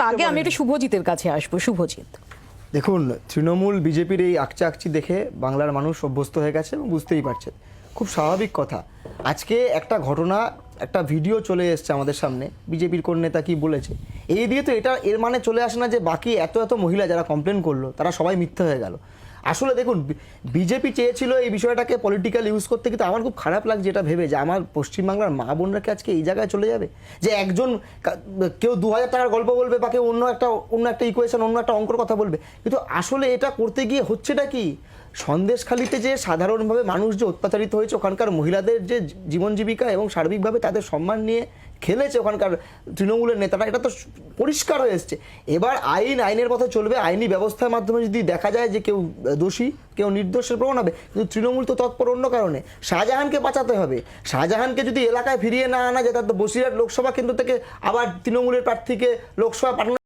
তার আগে আমি। একটু শুভজিতের কাছে আসব। শুভজিৎ। দেখুন, তৃণমূল বিজেপির এই আকচা আকচি দেখে বাংলার মানুষ অভ্যস্ত হয়ে গেছে এবং বুঝতেই পারছে খুব স্বাভাবিক কথা। আজকে একটা ঘটনা, একটা ভিডিও চলে এসছে আমাদের সামনে। বিজেপির কোন নেতা কি বলেছে? এই দিয়ে তো এটা এর মানে চলে আসে না যে বাকি এত এত মহিলা যারা কমপ্লেন করল, তারা সবাই মিথ্যা হয়ে গেল। আসলে দেখুন বিজেপি চেয়েছিল এই বিষয়টাকে পলিটিক্যাল ইউজ করতে, কিন্তু আমার খুব খারাপ লাগছে এটা ভেবে যে আমার পশ্চিমবাংলার মা বোনরা কি আজকে এই জায়গায় চলে যাবে? যে একজন কেউ দু হাজার টাকার গল্প বলবে বা কেউ অন্য একটা অন্য একটা ইকুয়েশন অন্য একটা অঙ্কর কথা বলবে। কিন্তু আসলে এটা করতে গিয়ে হচ্ছেটা কি? সন্দেশখালিতে যে সাধারণভাবে মানুষ যে অত্যাচারিত হয়েছে, ওখানকার মহিলাদের যে জীবন জীবিকা এবং সার্বিকভাবে তাদের সম্মান নিয়ে খেলেছে ওখানকার তৃণমূলের নেতারা, এটা তো পরিষ্কার হয়ে এসছে। এবার আইন, আইনের পথে চলবে, আইনি ব্যবস্থার মাধ্যমে যদি দেখা যায় যে কেউ দোষী, কেউ নির্দোষের প্রমাণ হবে, কিন্তু তৃণমূল তো তৎপর অন্য কারণে। শাহজাহানকে বাঁচাতে হবে। শাহজাহানকে যদি এলাকায় ফিরিয়ে না আনা যায় তার তো বসিরহাট লোকসভা কেন্দ্র থেকে আবার তৃণমূলের প্রার্থীকে লোকসভা পাঠানো